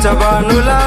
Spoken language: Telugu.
పంచబానులా